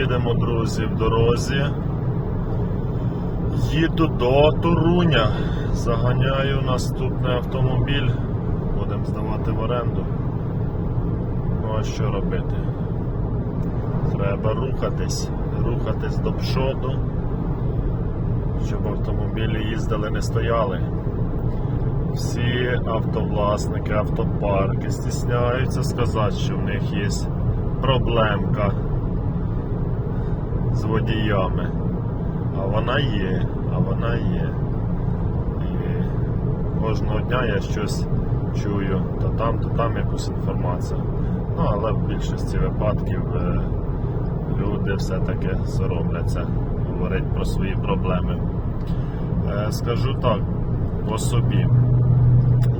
Їдемо, друзі, в дорозі. Їду до Торуня. Заганяю наступний автомобіль. Будемо здавати в оренду. Ну а що робити? Треба рухатись, рухатись до пшоду, щоб автомобілі їздили, не стояли. Всі автовласники, автопарки стісняються сказати, що в них є проблемка з водіями. А вона є, а вона є. І кожного дня я щось чую, то там, то там якусь інформацію. Ну, але в більшості випадків е, люди все-таки соромляться говорити про свої проблеми. Е, Скажу так, по собі.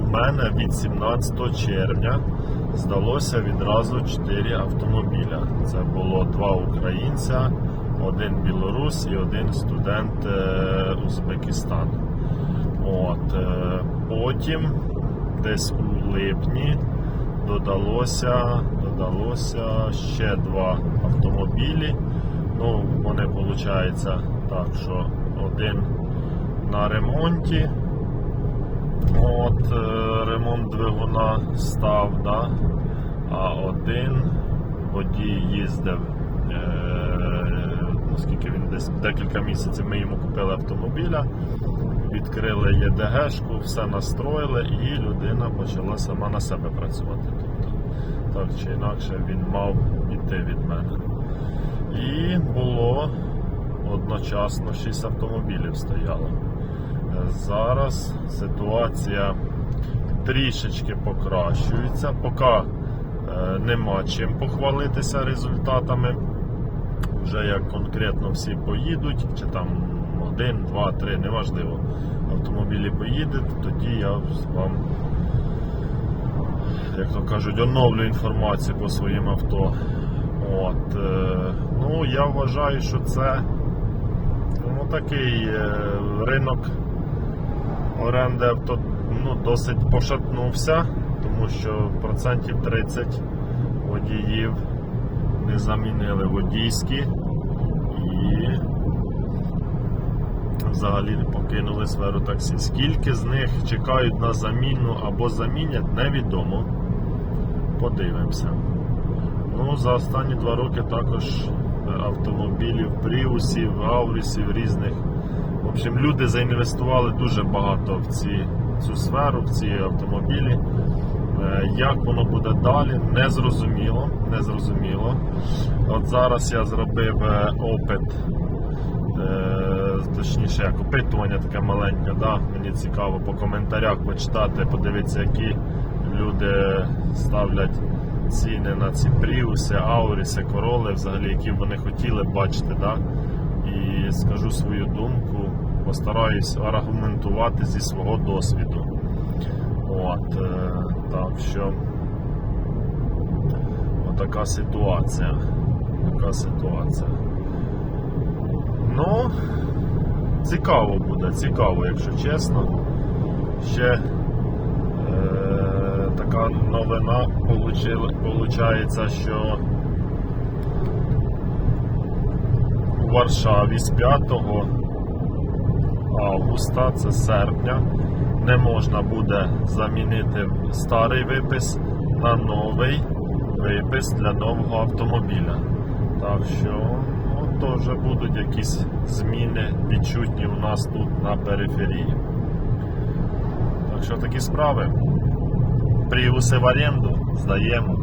У мене від 17 червня здалося відразу 4 автомобіля. Це було два українця, один білорус і один студент е, Узбекистану. От, е, потім, десь у липні, додалося, додалося ще два автомобілі. Ну, вони виходить так, що один на ремонті. От е, ремонт двигуна став, да? а один водій їздив. Наскільки він десь декілька місяців ми йому купили автомобіля, відкрили ЄДГшку, все настроїли, і людина почала сама на себе працювати. Тобто, так чи інакше він мав іти від мене. І було одночасно 6 автомобілів стояло. Зараз ситуація трішечки покращується, поки е, нема чим похвалитися результатами. Вже як конкретно всі поїдуть, чи там один, два, три, неважливо, автомобілі поїдуть, тоді я вам, як то кажуть, оновлю інформацію по своїм авто. От, е, ну, я вважаю, що це ну, такий е, ринок оренди авто ну, досить пошатнувся, тому що процентів 30 водіїв не замінили водійські і взагалі покинули сферу таксі. Скільки з них чекають на заміну або замінять, невідомо. Подивимося. Ну, за останні два роки також е, автомобілів, пріусів, аурісів різних. В общем, люди заінвестували дуже багато в ці, цю сферу, в ці автомобілі. Як воно буде далі, не зрозуміло. Не зрозуміло. От зараз я зробив е, опит, е, точніше, як опитування таке маленьке. Да? Мені цікаво по коментарях почитати, подивитися, які люди ставлять ціни на ці пріуси, ауріси, короли, взагалі, які вони хотіли бачити. Да? І скажу свою думку, постараюсь аргументувати зі свого досвіду. От, е, так що отака ситуація. Така ситуація. Ну, цікаво буде, цікаво, якщо чесно. Ще е, така новина виходить, що у Варшаві з 5 августа, це серпня, не можна буде замінити старий випис на новий випис для нового автомобіля. Так що ну, теж будуть якісь зміни відчутні у нас тут на периферії. Так що такі справи. Пріуси в оренду здаємо.